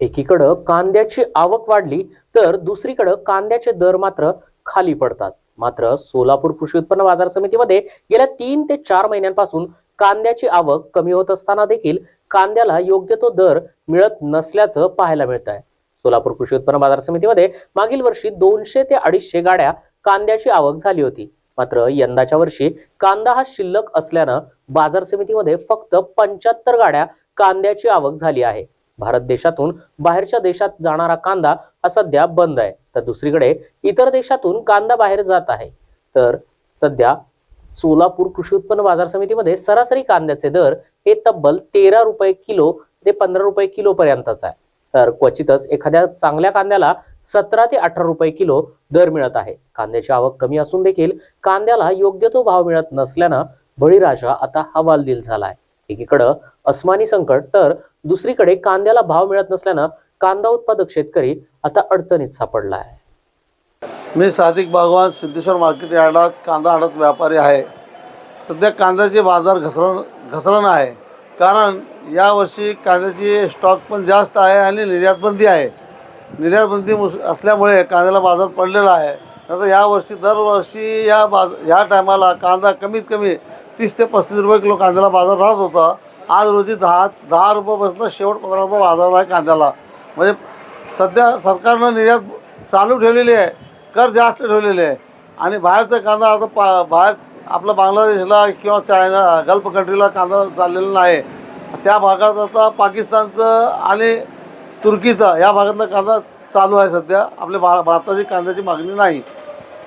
एकीकडं कांद्याची आवक वाढली तर दुसरीकडं कांद्याचे दर मात्र खाली पडतात. मात्र सोलापूर कृषी उत्पन्न बाजार समितीमध्ये गेल्या तीन ते चार महिन्यांपासून कांद्याची आवक कमी होत असताना देखील कांद्याला योग्य तो दर मिळत नसल्याचं पाहायला मिळत आहे सोलापूर कृषी उत्पन्न बाजार समितीमध्ये मागील वर्षी दोनशे ते अडीचशे गाड्या कांद्याची आवक झाली होती. मात्र यंदाच्या वर्षी कांदा हा शिल्लक असल्यानं बाजार समितीमध्ये फक्त पंच्याहत्तर गाड्या कांद्याची आवक झाली आहे. भारत देशातून बाहेरच्या देशात जाणारा कांदा हा सध्या बंद आहे. तर दुसरीकडे इतर देशातून कांदा बाहेर जात आहे. तर सध्या सोलापूर कृषी उत्पन्न बाजार समितीमध्ये सरासरी कांद्याचे दर हे तब्बल तेरा रुपये किलो ते पंधरा रुपये किलो पर्यंतच आहे. तर क्वचितच एखाद्या चांगल्या कांद्याला सतरा ते अठरा रुपये किलो दर मिळत आहे. कांद्याची आवक कमी असून देखील कांद्याला योग्य तो भाव मिळत नसल्यानं बळीराजा आता हवालदिल झाला आहे. एकीकडं अस्मानी संकट तर दुसरीकडे कांद्याला भाव मिळत नसल्यानं कांदा उत्पादक शेतकरी आता अडचणीत सापडला आहे. मी सादिक भगवान सिद्धेश्वर मार्केट यार्डात कांदा आडत व्यापारी आहे. सध्या कांद्याचे बाजार घसरण घसरण आहे. कारण यावर्षी कांद्याची स्टॉक पण जास्त आहे आणि निर्यातबंदी आहे. निर्यातबंदी मुस असल्यामुळे कांद्याला बाजार पडलेला आहे. नंतर यावर्षी दरवर्षी या बाज ह्या टायमाला कांदा कमीत कमी तीस ते पस्तीस रुपये किलो कांद्याला बाजार राहत होता. आज रोजी दहा दहा रुपयापासून शेवट पंधरा रुपये बाजार आहे कांद्याला. म्हणजे सध्या सरकारनं निर्यात चालू ठेवलेली आहे कर जास्त ठेवलेले आहे. आणि बाहेरचा कांदा आता पा बाहेर आपला बांगलादेशला किंवा चायना गल्फ कंट्रीला कांदा चाललेला नाही. त्या भागात आता पाकिस्तानचं आणि तुर्कीचा या भागातला कांदा चालू आहे सध्या. आपल्या भा भारताची कांद्याची मागणी नाही.